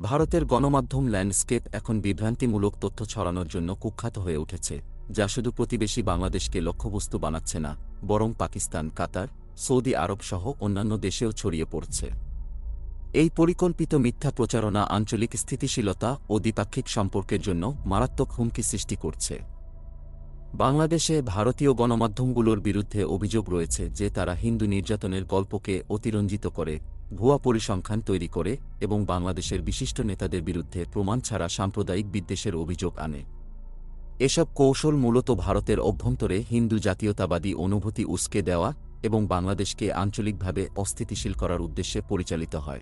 ভারতের গণমাধ্যম ল্যান্ডস্কেপ এখন বিভ্রান্তিমূলক তথ্য ছড়ানোর জন্য কুখ্যাত হয়ে উঠেছে, যা শুধু প্রতিবেশী বাংলাদেশকে লক্ষ্যবস্তু বানাচ্ছে না, বরং পাকিস্তান, কাতার, সৌদি আরব সহ অন্যান্য দেশেও ছড়িয়ে পড়ছে। এই পরিকল্পিত মিথ্যা প্রচারণা আঞ্চলিক স্থিতিশীলতা ও দ্বিপাক্ষিক সম্পর্কের জন্য মারাত্মক হুমকি সৃষ্টি করছে। বাংলাদেশে ভারতীয় গণমাধ্যমগুলোর বিরুদ্ধে অভিযোগ রয়েছে যে তারা হিন্দু নির্যাতনের গল্পকে অতিরঞ্জিত করে ভুয়া পরিসংখ্যান তৈরি করে এবং বাংলাদেশের বিশিষ্ট নেতাদের বিরুদ্ধে প্রমাণ ছাড়া সাম্প্রদায়িক বিদ্বেষের অভিযোগ আনে। এসব কৌশল মূলত ভারতের অভ্যন্তরে হিন্দু জাতীয়তাবাদী অনুভূতি উস্কে দেওয়া এবং বাংলাদেশকে আঞ্চলিকভাবে অস্থিতিশীল করার উদ্দেশ্যে পরিচালিত হয়।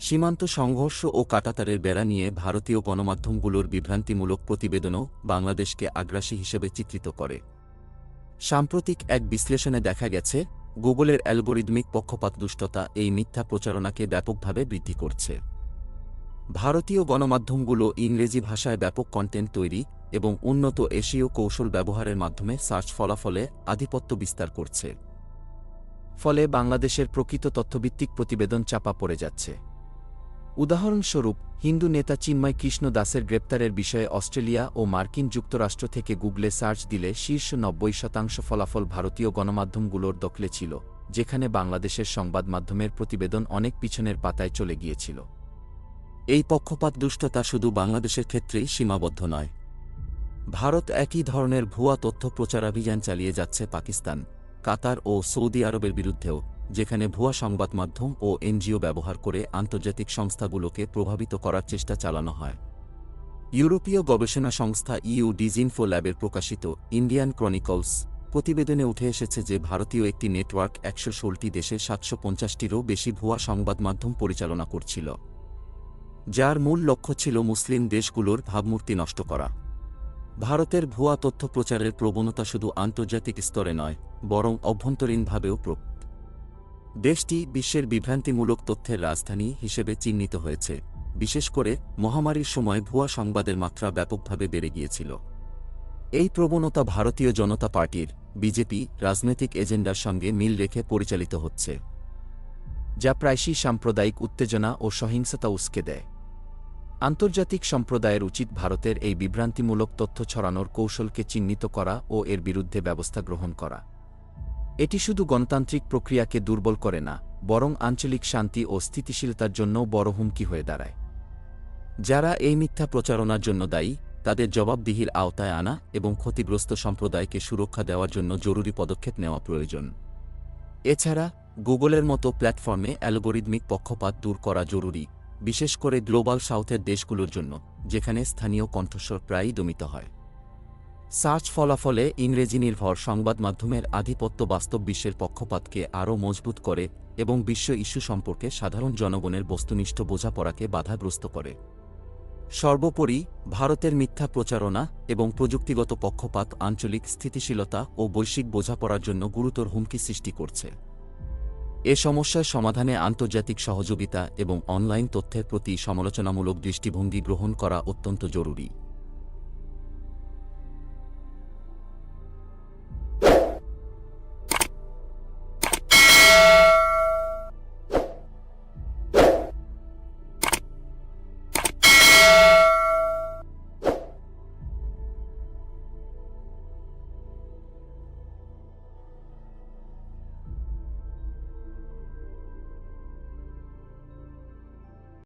সীমান্ত সংঘর্ষ ও কাটাতারের বেড়া নিয়ে ভারতীয় গণমাধ্যমগুলোর বিভ্রান্তিমূলক প্রতিবেদনও বাংলাদেশকে আগ্রাসী হিসেবে চিত্রিত করে। সাম্প্রতিক এক বিশ্লেষণে দেখা গেছে গুগলের অ্যালগোরিদমিক পক্ষপাতদুষ্টতা এই মিথ্যা প্রচারণাকে ব্যাপকভাবে বৃদ্ধি করছে। ভারতীয় গণমাধ্যমগুলো ইংরেজি ভাষায় ব্যাপক কন্টেন্ট তৈরি এবং উন্নত এশীয় কৌশল ব্যবহারের মাধ্যমে সার্চ ফলাফলে আধিপত্য বিস্তার করছে। ফলে বাংলাদেশের প্রকৃত তথ্যভিত্তিক প্রতিবেদন চাপা পড়ে যাচ্ছে। উদাহরণস্বরূপ, হিন্দু নেতা চিন্ময় কৃষ্ণ দাসের গ্রেপ্তারের বিষয়ে অস্ট্রেলিয়া ও মার্কিন যুক্তরাষ্ট্র থেকে গুগলে সার্চ দিলে শীর্ষ নব্বই শতাংশ ফলাফল ভারতীয় গণমাধ্যমগুলোর দখলে ছিল, যেখানে বাংলাদেশের সংবাদ মাধ্যমের প্রতিবেদন অনেক পিছনের পাতায় চলে গিয়েছিল। এই পক্ষপাত দুষ্টতা শুধু বাংলাদেশের ক্ষেত্রেই সীমাবদ্ধ নয়। ভারত একই ধরনের ভুয়া তথ্য প্রচারাভিযান চালিয়ে যাচ্ছে পাকিস্তান, কাতার ও সৌদি আরবের বিরুদ্ধেও। যেখানে ভুয়া সংবাদ মাধ্যম ও এনজিও ব্যবহার করে আন্তর্জাতিক সংস্থাগুলোকে প্রভাবিত করার চেষ্টা চালানো হয়। ইউরোপীয় গবেষণা সংস্থা ইউ ডিজিনফো ল্যাবের প্রকাশিত ইন্ডিয়ান ক্রনিকলস প্রতিবেদনে উঠে এসেছে যে ভারতীয় একটি নেটওয়ার্ক একশো ষোলটি দেশে সাতশো পঞ্চাশটিরও বেশি ভুয়া সংবাদ মাধ্যম পরিচালনা করছিল, যার মূল লক্ষ্য ছিল মুসলিম দেশগুলোর ভাবমূর্তি নষ্ট করা। ভারতের ভুয়া তথ্য প্রচারের প্রবণতা শুধু আন্তর্জাতিক স্তরে নয়, বরং অভ্যন্তরীণভাবেও প্রকট দেশটি বিশ্বের বিভ্রান্তিমূলক তথ্যের রাজধানী হিসেবে চিহ্নিত হয়েছে, বিশেষ করে মহামারীর সময় ভুয়া সংবাদের মাত্রা ব্যাপকভাবে বেড়ে গিয়েছিল। এই প্রবণতা ভারতীয় জনতা পার্টির, বিজেপি, রাজনৈতিক এজেন্ডার সঙ্গে মিল রেখে পরিচালিত হচ্ছে, যা প্রায়শই সাম্প্রদায়িক উত্তেজনা ও সহিংসতা উস্কে দেয়। আন্তর্জাতিক সম্প্রদায়ের উচিত ভারতের এই বিভ্রান্তিমূলক তথ্য ছড়ানোর কৌশলকে চিহ্নিত করা ও এর বিরুদ্ধে ব্যবস্থা গ্রহণ করা। এটি শুধু গণতান্ত্রিক প্রক্রিয়াকে দুর্বল করে না, বরং আঞ্চলিক শান্তি ও স্থিতিশীলতার জন্যও বড় হুমকি হয়ে দাঁড়ায়। যারা এই মিথ্যা প্রচারণার জন্য দায়ী, তাদের জবাবদিহির আওতায় আনা এবং ক্ষতিগ্রস্ত সম্প্রদায়কে সুরক্ষা দেওয়ার জন্য জরুরি পদক্ষেপ নেওয়া প্রয়োজন। এছাড়া, গুগলের মতো প্ল্যাটফর্মে অ্যালগোরিদমিক পক্ষপাত দূর করা জরুরি, বিশেষ করে গ্লোবাল সাউথের দেশগুলোর জন্য, যেখানে স্থানীয় কণ্ঠস্বর প্রায়ই দমিত হয়। সার্চ ফলাফলে ইংরেজি নির্ভর সংবাদ মাধ্যমের আধিপত্য বাস্তব বিশ্বের পক্ষপাতকে আরও মজবুত করে এবং বিশ্ব ইস্যু সম্পর্কে সাধারণ জনগণের বস্তুনিষ্ঠ বোঝাপড়াকে বাধাগ্রস্ত করে। সর্বোপরি, ভারতের মিথ্যা প্রচারণা এবং প্রযুক্তিগত পক্ষপাত, আঞ্চলিক স্থিতিশীলতা ও বৈশ্বিক বোঝাপড়ার জন্য গুরুতর হুমকি সৃষ্টি করছে। এ সমস্যার সমাধানে আন্তর্জাতিক সহযোগিতা এবং অনলাইন তথ্যের প্রতি সমালোচনামূলক দৃষ্টিভঙ্গি গ্রহণ করা অত্যন্ত জরুরি।